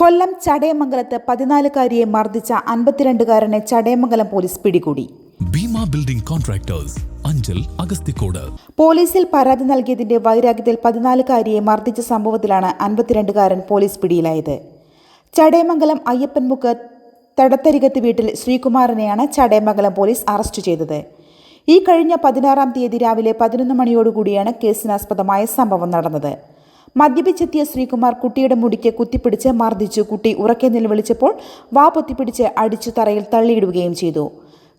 കൊല്ലം ചടയമംഗലത്ത് പതിനാലുകാരിയെ മർദ്ദിച്ച അൻപത്തിരണ്ടുകാരനെ ചടയമംഗലം പോലീസ് പിടികൂടി. ഭീമ ബിൽഡിംഗ് കോൺട്രാക്ടേഴ്സ് അഞ്ചൽ അഗസ്തിക്കോട് പോലീസിൽ പരാതി നൽകിയതിന്റെ വൈരാഗ്യത്തിൽ പതിനാലുകാരിയെ മർദ്ദിച്ച സംഭവത്തിലാണ് അൻപത്തിരണ്ടുകാരൻ പോലീസ് പിടിയിലായത്. ചടയമംഗലം അയ്യപ്പൻമുക്ക് തടത്തരികത്ത് വീട്ടിൽ ശ്രീകുമാറിനെയാണ് ചടയമംഗലം പോലീസ് അറസ്റ്റ് ചെയ്തത്. ഈ കഴിഞ്ഞ പതിനാറാം തീയതി രാവിലെ പതിനൊന്ന് മണിയോടുകൂടിയാണ് കേസിനാസ്പദമായ സംഭവം നടന്നത്. മദ്യപിച്ചെത്തിയ ശ്രീകുമാർ കുട്ടിയുടെ മുടിക്ക് കുത്തിപ്പിടിച്ച് മർദ്ദിച്ചു. കുട്ടി ഉറക്കെ നിലവിളിച്ചപ്പോൾ വാ പൊത്തിപ്പിടിച്ച് അടിച്ചു തറയിൽ തള്ളിയിടുകയും ചെയ്തു.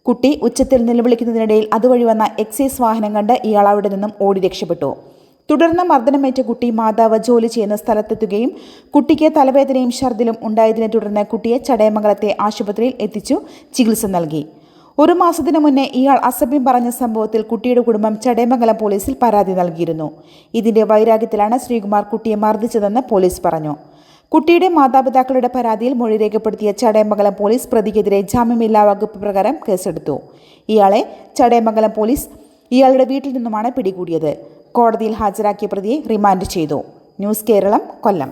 കുട്ടി ഉച്ചത്തിൽ നിലവിളിക്കുന്നതിനിടയിൽ അതുവഴി വന്ന എക്സൈസ് വാഹനം കണ്ട് ഇയാൾ അവിടെ നിന്നും ഓടി രക്ഷപ്പെട്ടു. തുടർന്ന് മർദ്ദനമേറ്റ കുട്ടി മാതാവ് ജോലി ചെയ്യുന്ന സ്ഥലത്തെത്തുകയും കുട്ടിക്ക് തലവേദനയും ഛർദിലും ഉണ്ടായതിനെ തുടർന്ന് കുട്ടിയെ ചടയമംഗലത്തെ ആശുപത്രിയിൽ എത്തിച്ചു ചികിത്സ നൽകി. ഒരു മാസത്തിനു മുന്നേ ഇയാൾ അസഭ്യം പറഞ്ഞ സംഭവത്തിൽ കുട്ടിയുടെ കുടുംബം ചടയമംഗലം പോലീസിൽ പരാതി നൽകിയിരുന്നു. ഇതിന്റെ വൈരാഗ്യത്തിലാണ് ശ്രീകുമാർ കുട്ടിയെ മർദ്ദിച്ചതെന്ന് പോലീസ് പറഞ്ഞു. കുട്ടിയുടെ മാതാപിതാക്കളുടെ പരാതിയിൽ മൊഴി രേഖപ്പെടുത്തിയ ചടയമംഗലം പോലീസ് പ്രതിക്കെതിരെ ജാമ്യമില്ലാ വകുപ്പ് പ്രകാരം കേസെടുത്തു. ഇയാളെ ചടയമംഗലം പോലീസ് ഇയാളുടെ വീട്ടിൽ നിന്നുമാണ് പിടികൂടിയത്. കോടതിയിൽ ഹാജരാക്കിയ പ്രതിയെ റിമാൻഡ് ചെയ്തു. ന്യൂസ് കേരളം കൊല്ലം.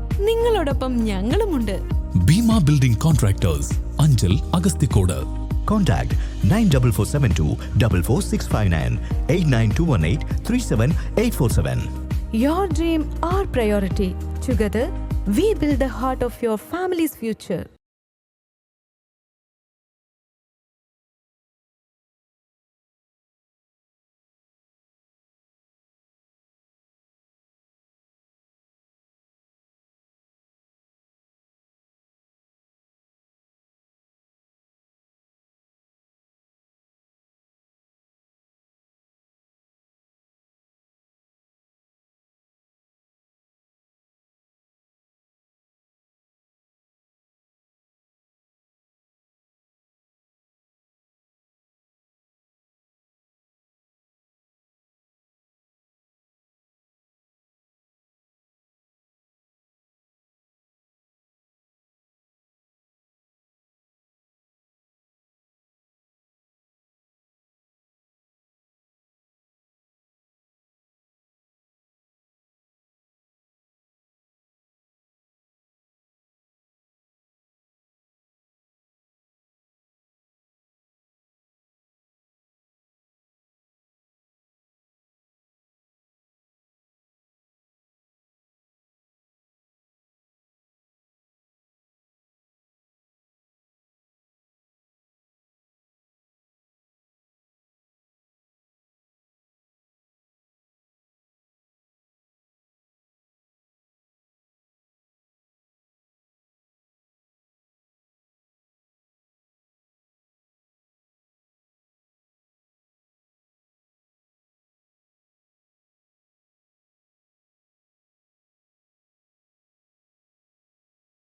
നിങ്ങളോടൊപ്പം ഞങ്ങളുമുണ്ട് Bhima building contractors Anchal Agasthikode Contact 94472 44659 89218 37847. Your dream, our priority. Together, we build the heart of your family's future.